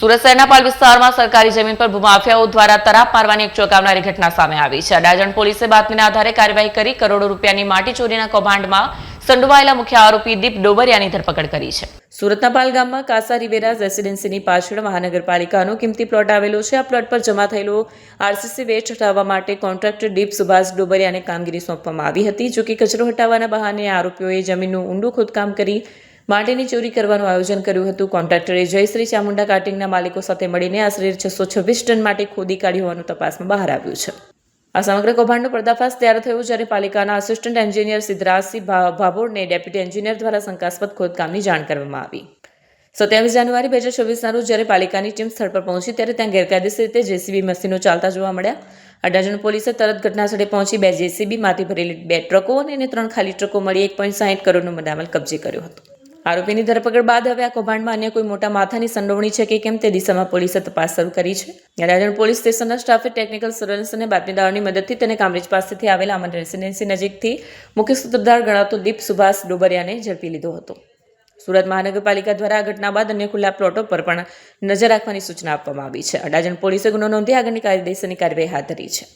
સુરત શહેરના પાલ વિસ્તારમાં સરકારી જમીન પર ભૂમાફિયાઓ દ્વારા તરાપ મારવાની એક ચોંકાવનારી ઘટના સામે આવી છે. અડાજણ પોલીસે બાતમીના આધારે કાર્યવાહી કરી કરોડો રૂપિયાની માટી ચોરીના કૌભાંડમાં સંડોવાયેલા મુખ્ય આરોપી દીપ ડોબરિયાની ધરપકડ કરી છે. સુરતના પાલ ગામમાં કાસા રિવેરા રેસિડેન્સીની પાછળ મહાનગરપાલિકાનો કિંમતી પ્લોટ આવેલો છે. આ પ્લોટ પર જમા થયેલો આરસીસી વેસ્ટ હટાવવા માટે કોન્ટ્રાક્ટર દીપ સુભાષ ડોબરિયાને કામગીરી સોંપવામાં આવી હતી, જોકે કચરો હટાવવાના બહાને આરોપીઓએ જમીનનું ઊંડું ખોદકામ કરી માટીની ચોરી કરવાનું આયોજન કર્યું હતું. કોન્ટ્રાક્ટરે જયશ્રી ચામુંડા કાર્ટિંગના માલિકો સાથે મળીને આશરે છસો છવ્વીસ ટન માટે ખોદી કાઢી હોવાનું તપાસમાં બહાર આવ્યું છે. આ સમગ્ર કૌભાંડનો પર્દાફાશ ત્યારે થયો જ્યારે પાલિકાના આસિસ્ટન્ટ એન્જિનિયર સિદ્ધરાજસિંહ ભાભોરને ડેપ્યુટી એન્જિનિયર દ્વારા શંકાસ્પદ ખોદકામની જાણ કરવામાં આવી. સત્યાવીસ જાન્યુઆરી બે હજાર છવ્વીસના રોજ જ્યારે પાલિકાની ટીમ સ્થળ પર પહોંચી ત્યારે ત્યાં ગેરકાયદેસર રીતે જેસીબી મશીનો ચાલતા જોવા મળ્યા. અડાજણ પોલીસે તરત ઘટનાસ્થળે પહોંચી બે જેસીબી, માંથી ભરેલી બે ટ્રકો અને ત્રણ ખાલી ટ્રકો મળી એક પોઈન્ટ સાહીઠ કરોડનો મદામલ કબજે કર્યો હતો. આરોપીની ધરપકડ બાદ હવે આ કૌભાંડમાં અન્ય કોઈ મોટા માથાની સંડોવણી છે કે કેમ તે દિશામાં પોલીસે તપાસ શરૂ કરી છે. અડાજણ પોલીસ સ્ટેશનના સ્ટાફે ટેકનિકલ સર્વેલન્સ અને બાતમીદારોની મદદથી તેને કામરેજ પાસેથી આવેલા અમન રેસિડેન્સી નજીકથી મુખ્ય સૂત્રધાર ગણાતો દીપ સુભાષ ડોબરિયાને ઝડપી લીધો હતો. સુરત મહાનગરપાલિકા દ્વારા આ ઘટના બાદ અન્ય ખુલ્લા પ્લોટો પર પણ નજર રાખવાની સૂચના આપવામાં આવી છે. અડાજણ પોલીસે ગુનો નોંધી આગળની કાયદેસરની કાર્યવાહી હાથ ધરી છે.